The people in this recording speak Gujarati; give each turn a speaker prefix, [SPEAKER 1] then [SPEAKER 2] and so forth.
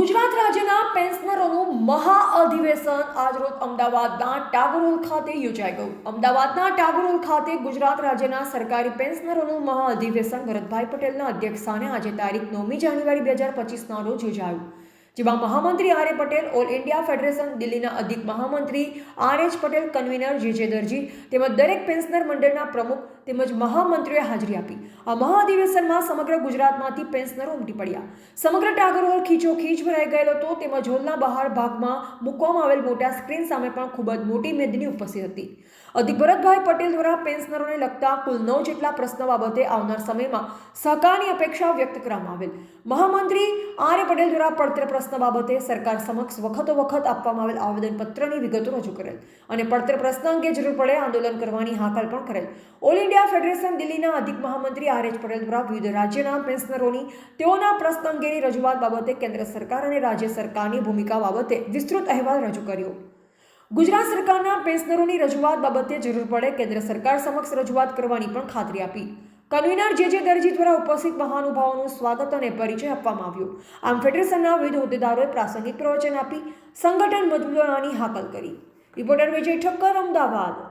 [SPEAKER 1] ગુજરાત રાજ્યના પેન્શનરોનું મહા અધિવેશન આજરોજ અમદાવાદના ટાગોર હોલ ખાતે યોજાઈ ગયું. અમદાવાદના ટાગોર હોલ ખાતે ગુજરાત રાજ્યના સરકારી પેન્શનરોનું મહા અધિવેશન ભરતભાઈ પટેલના અધ્યક્ષસ્થાને આજે તારીખ નવમી જાન્યુઆરી બે હજાર પચીસના રોજ યોજાયું. જેમાં મહામંત્રી R A Patel, all India federation, દિલ્હીના અધિક મહામંત્રી, આર એચ પટેલ, કન્વીનર જે જે દરજી તેમજ દરેક પેન્શનર મંડળના પ્રમુખ તેમજ મહામંત્રીઓએ હાજરી આપી. આ મહા અધિવેશનમાં સમગ્ર ગુજરાતમાંથી પેન્શનરો ઉમટી પડ્યા. સમગ્ર ટાગર હોલ ખીચોખીચ ભરાઈ ગયેલો હતો. તેમજ હોલના બહાર ભાગમાં મૂકવામાં આવેલ મોટા સ્ક્રીન સામે પણ ખૂબ જ મોટી મેદની ઉપસ્થિત હતી. અધિક ભરતભાઈ પટેલ દ્વારા પેન્શનરોને લગતા કુલ નવ જેટલા પ્રશ્નો બાબતે આવનાર સમયમાં સહકારની અપેક્ષા વ્યક્ત કરવામાં આવેલ. મહામંત્રી આર પટેલ દ્વારા પડતર પ્રશ્ન બાબતે સરકાર સમક્ષ વખતો વખત આપવામાં આવેલ આવેદનપત્રની વિગતો રજૂ કરેલ અને પડતર પ્રશ્ન અંગે જરૂર પડે આંદોલન કરવાની હાકલ પણ કરેલ. ઓલ ઇન્ડિયા ફેડરેશન દિલ્હીના અધિક મહામંત્રી આર એચ પટેલ દ્વારા વિવિધ રાજ્યના પેન્શનરોની તેઓના પ્રશ્ન અંગેની રજૂઆત બાબતે કેન્દ્ર સરકાર અને રાજ્ય સરકારની ભૂમિકા બાબતે વિસ્તૃત અહેવાલ રજૂ કર્યો. ગુજરાત સરકારના પેન્શનરોની રજૂઆત બાબતે જરૂર પડે કેન્દ્ર સરકાર સમક્ષ રજૂઆત કરવાની પણ ખાતરી આપી. કન્વીનર જે જે દરજી દ્વારા ઉપસ્થિત મહાનુભાવોનું સ્વાગત અને પરિચય આપવામાં આવ્યો. આમ ફેડરેશનના વિવિધ હોદ્દેદારોએ પ્રાસંગિક પ્રવચન આપી, સંગઠન મજબૂત બનાવવાની હાકલ કરી. રિપોર્ટર વિજય ઠક્કર, અમદાવાદ.